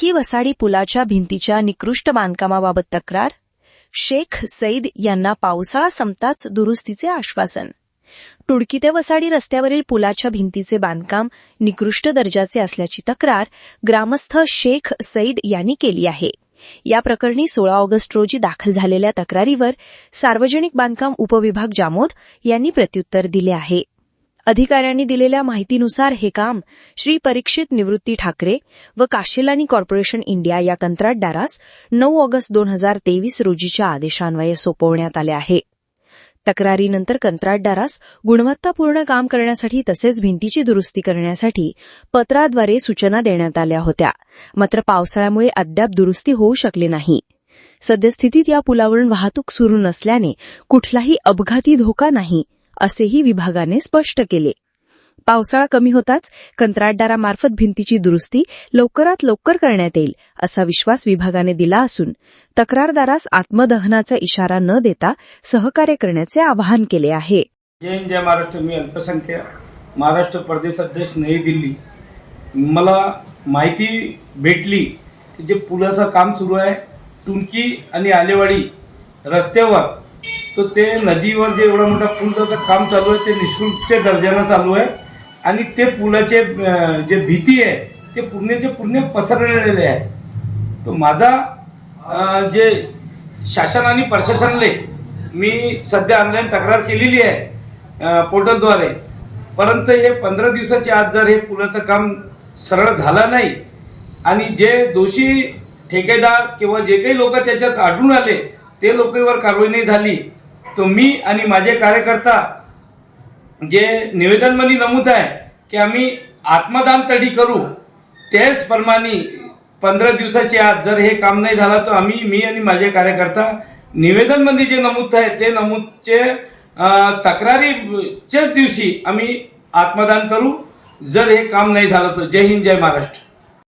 खडकी वसाडी पुलाच्या भिंतीच्या निकृष्ट बांधकामाबाबत तक्रार? शेख सईद यांना पावसाळा संपताच दुरुस्तीचे आश्वासन. टुडकी ते वसाडी रस्त्यावरील पुलाच्या भिंतीचे बांधकाम निकृष्ट दर्जाचे असल्याची तक्रार ग्रामस्थ शेख सईद यांनी केली आहे. या प्रकरणी सोळा ऑगस्ट रोजी दाखल झालेल्या तक्रारीवर सार्वजनिक बांधकाम उपविभाग जामोद यांनी प्रत्युत्तर दिले आहे. अधिकाऱ्यांनी दिलेल्या माहितीनुसार हे काम श्री परीक्षित निवृत्ती ठाकरे व काशिलानी कॉर्पोरेशन इंडिया या कंत्राटदारास नऊ ऑगस्ट दोन हजार तेवीस रोजीच्या आदेशान्वये सोपवण्यात आले आहे. तक्रारीनंतर कंत्राटदारास गुणवत्तापूर्ण काम करण्यासाठी तसेच भिंतीची दुरुस्ती करण्यासाठी पत्राद्वारे सूचना देण्यात आल्या होत्या. मात्र पावसाळ्यामुळे अद्याप दुरुस्ती होऊ शकली नाही. सद्यस्थितीत या पुलावरून वाहतूक सुरू नसल्याने कुठलाही अपघाती धोका नाही. असेही विभागाने स्पष्ट केले. पावसाळा कमी होताच कंत्राटदारामार्फत भिंतीची दुरुस्ती लवकरात लवकर करण्यात येईल असा विश्वास विभागाने दिला असून तक्रारदारास आत्मदहनाचा इशारा न देता सहकार्य करण्याचे आवाहन केले आहे. जय हिंद जय महाराष्ट्र. मी अल्पसंख्याक महाराष्ट्र प्रदेश अध्यक्ष नवी दिल्ली. मला माहिती भेटली की जे पुलाचं काम सुरू आहे टुंकी आणि आलेवाडी रस्त्यावर तर ते नदीवर जे एवढा मोठा पुलाचं काम चालू आहे. ते निष्कृष्ट दर्जानं चालू आहे. आणि ते पुलाचे जे भीती आहे ते पूर्णचे पूर्ण पसरलेले आहे. तर माझा जे शासन आणि प्रशासनले मी सध्या ऑनलाईन तक्रार केलेली आहे पोर्टलद्वारे. परंतु हे पंधरा दिवसाच्या आत जर हे पुलाचं काम सरळ झालं नाही आणि जे दोषी ठेकेदार किंवा जे काही लोक त्याच्यात आढळून आले ते लोकांवर कारवाई नाही झाली तुम्ही मी आणि माझे कार्यकर्ता जे निवेदनमध्ये नमूद आहे की आम्ही आत्मदान तडी करू त्याचप्रमाणे पंधरा दिवसाच्या आत जर हे काम नाही झालं तर आम्ही मी आणि माझे कार्यकर्ता निवेदनमध्ये जे नमूद आहे ते नमूदचे तक्रारीच्याच दिवशी आम्ही आत्मदान करू. जर हे काम नाही झालं तर जय हिंद जय महाराष्ट्र.